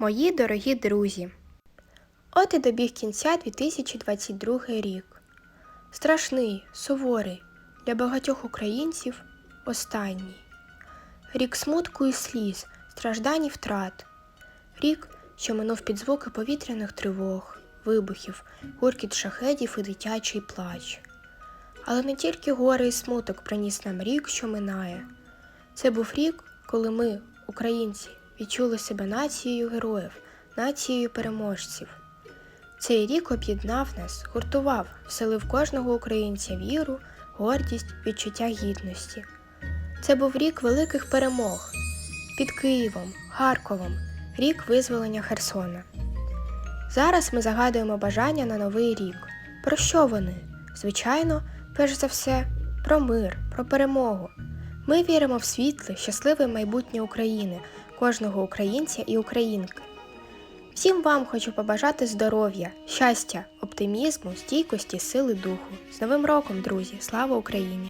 Мої дорогі друзі. От і добіг кінця 2022 рік. Страшний, суворий, для багатьох українців останній. Рік смутку і сліз, страждань і втрат. Рік, що минув під звуки повітряних тривог, вибухів, гуркіт шахедів і дитячий плач. Але не тільки горе і смуток приніс нам рік, що минає. Це був рік, коли ми, українці, відчули себе нацією героїв, нацією переможців. Цей рік об'єднав нас, гуртував, вселив кожного українця віру, гордість, відчуття гідності. Це був рік великих перемог під Києвом, Харковом, рік визволення Херсона. Зараз ми загадуємо бажання на новий рік. Про що вони? Звичайно, перш за все, про мир, про перемогу. Ми віримо в світле, щасливе майбутнє України, кожного українця і українки. Всім вам хочу побажати здоров'я, щастя, оптимізму, стійкості, сили духу. З Новим роком, друзі! Слава Україні!